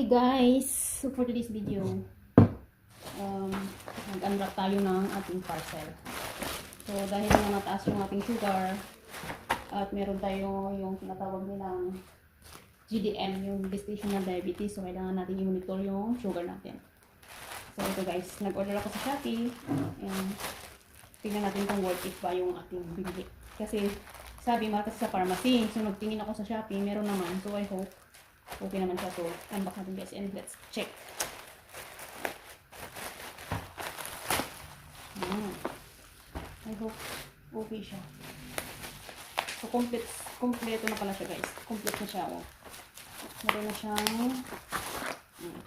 Hi guys! So for today's video, um, mag-unwrap tayo ng ating parcel. So dahil nga mataas yung ating sugar, at meron tayo yung tinatawag nilang GDM, yung gestational diabetes. So kailangan natin i-monitor yung sugar natin. So ito guys, nag-order ako sa Shopee. And tingnan natin kung worth it ba yung ating binili. Kasi sabi mata sa pharmacy. So nagtingin ako sa Shopee, meron naman. So I hope okay naman siya. So unbox natin guys and let's check. Hmm. I hope okay siya. So complete, kompleto na pala siya guys. Complete na siya. Oh. Meron na siyang hmm.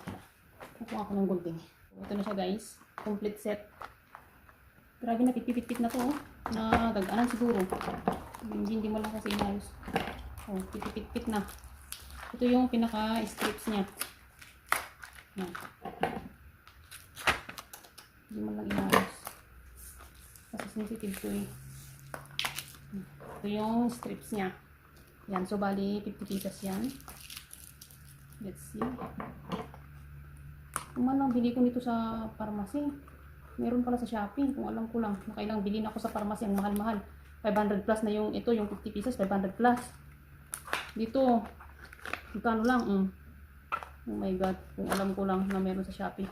Nakuha ako ng golding. Ito na siya guys. Complete set. Grabe na pipipit na to. Oh. Na daganan siguro. Hindi, hindi mo lang kasi inayos. Oh, pipipit na. Ito yung pinaka-strips niya. Yan. Hindi mo lang inayos. Kasi sensitive to eh. Ito yung strips niya. Yan. So, bali, 50 pieces yan. Let's see. Man lang bili ko nito sa pharmacy. Meron pala sa Shopee. Kung alam ko lang. Nakailang bilhin ako sa pharmacy. Ang mahal-mahal. 500 plus na yung ito. Yung 50 pieces. 500 plus. Dito. Magkano lang. Mm. Oh my God. Kung alam ko lang na meron sa Shopee.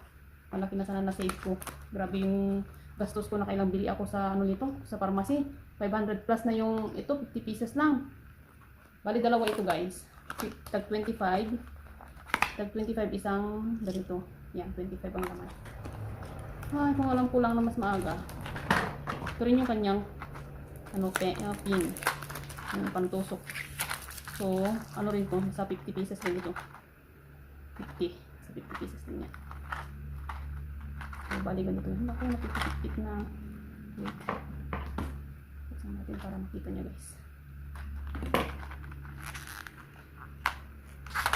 Malaki na sana na-save ko. Grabe yung gastos ko na kailang bili ako sa ano nito. Sa pharmacy. 500 plus na yung ito. 50 pieces lang. Bali dalawa ito guys. Tag 25. Tag 25 isang ganito. Yan, 25 ang laman. Ay, kung alam ko lang na mas maaga. Ito rin yung kanyang ano, pe, uh, pin. Yung pantusok. So, ano rin to? Sa 50 pieces rin ito. 50. Sa 50 pieces din yan. So, bali ganito. Naku, napipit na. Wait. Buksan natin para makita niya guys.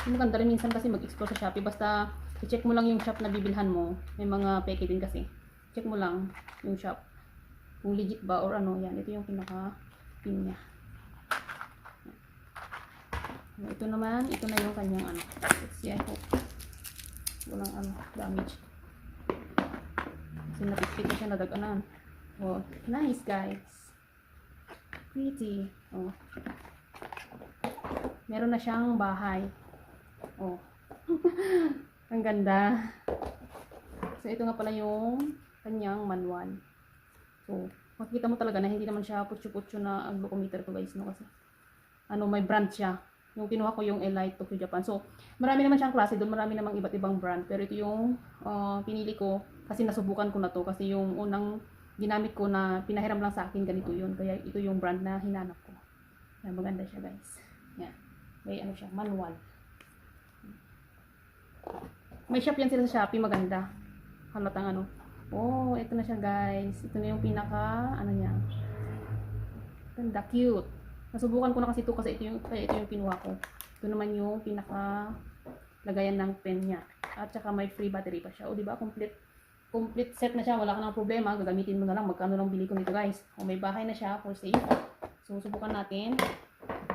Maganda rin minsan kasi mag-explore sa Shopee. Basta i-check mo lang yung shop na bibilhan mo. May mga peke din kasi. Check mo lang yung shop. Kung legit ba or ano. Yan. Ito yung pinaka-pin niya. Yan. Ito naman. Ito na yung kanyang ano. Let's see. I hope. Walang ano. Damage. Kasi napipit na siya nadaganan. Oh, nice guys. Pretty. Oh. Meron na siyang bahay. Oh. Ang ganda. So, ito nga pala yung kanyang manual. So, makikita mo talaga na hindi naman siya putyo-putyo na ang glucometer to guys, no? Kasi, ano, may brand siya. Yung kinuha ko yung Elite Tokyo Japan. So, marami naman siyang klase doon. Marami namang iba't ibang brand. Pero ito yung ah, pinili ko kasi nasubukan ko na to. Kasi yung unang ginamit ko na pinahiram lang sa akin, ganito yun. Kaya ito yung brand na hinanap ko. Yan, maganda siya guys. Yan. May ano siya, manual. May shop yan sila sa Shopee, maganda. Halatang ano. Oh, ito na siya guys. Ito na yung pinaka, ano niya. Ganda, cute. Nasubukan ko na kasi ito kasi ito yung, kaya ito yung kinuha ko. Ito naman yung pinaka lagayan ng pen niya. At saka may free battery pa siya. O, di ba? Complete complete set na siya. Wala ka nang problema. Gagamitin mo na lang. Magkano lang bili ko nito guys. O, may bahay na siya for safe. So, subukan natin.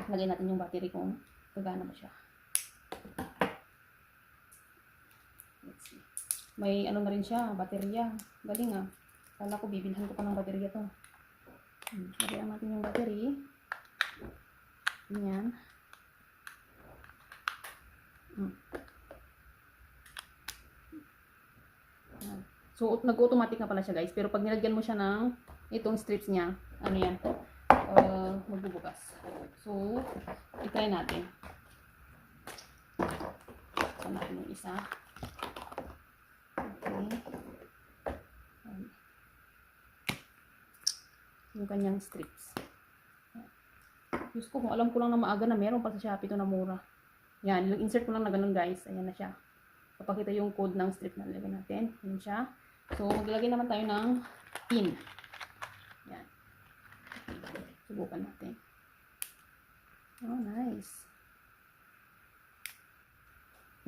Lagay natin yung battery kung gagana ba siya. Let's see. May ano na rin siya, baterya. Galing ah. Kala ko bibilhan ko pa ng baterya to. Hmm, Lagyan natin yung battery. Ganyan. Hmm. Yan. So, nag-automatic na pala siya guys. Pero pag nilagyan mo siya ng itong strips niya, ano yan? Uh, magbubukas. So, i-try natin. Ito natin yung isa. Okay. Ayan. Yung kanyang strips. Diyos ko, kung alam ko lang na maaga na meron pa sa Shopee ito na mura. Yan, insert ko lang na ganun guys. Ayan na siya. Papakita yung code ng strip na nilagay natin. Yan siya. So, maglagay naman tayo ng pin. Yan. Subukan natin. Oh, nice.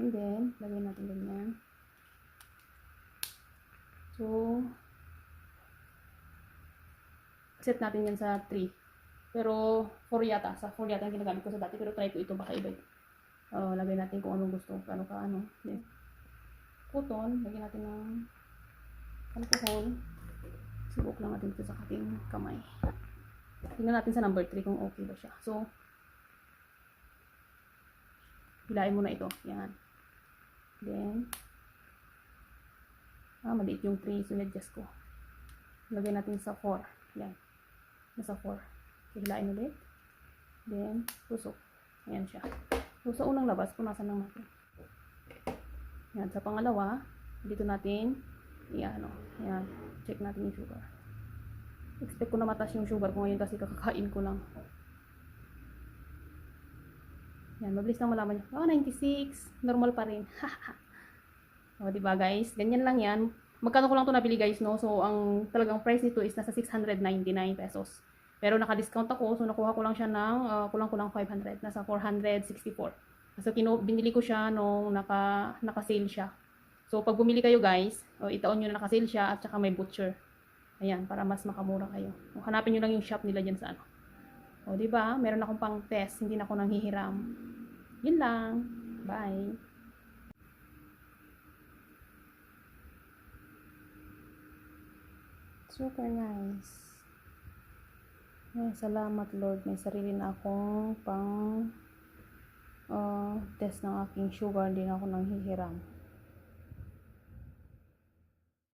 And then, lagay natin ganyan. So, set natin yan sa 3. Pero, 4 yata. Sa 4 yata ang ginagamit ko sa dati. Pero try ko ito. Baka iba. Uh, lagay natin kung anong gusto, kano ka ano. Then, cotton, lagyan natin ng alcohol. Subok lang natin ito sa ating kamay. Tingnan natin sa number 3 kung okay ba siya. So, hilain mo na ito. Yan. Then, ah, maliit yung 3. So, adjust ko. Lagay natin sa 4. Yan. Nasa 4. So, hilain ulit. Then, tusok. Ayan siya. So, sa unang labas, punasan lang natin. Yan. Sa pangalawa, dito natin, yan, ano, yan. Check natin yung sugar. Expect ko na mataas yung sugar ko ngayon kasi kakakain ko lang. Yan, mabilis lang malaman niya. Oh, 96. Normal pa rin. o, diba guys? Ganyan lang yan. Magkano ko lang to nabili guys, no? So, ang talagang price nito is nasa 699 pesos. Pero naka-discount ako, so nakuha ko lang siya ng uh, kulang-kulang 500. Nasa 464. So, kino, binili ko siya nung naka, naka-sale siya. So, pag bumili kayo guys, o, itaon nyo na naka-sale siya at saka may butcher. Ayan, para mas makamura kayo. Hanapin nyo lang yung shop nila dyan sa ano. O, di ba? Meron akong pang test, hindi na ako nanghihiram. Yun lang. Bye. Super nice. Ay, salamat Lord. May sarili na akong pang uh, test ng aking sugar. Hindi na ako nanghihiram.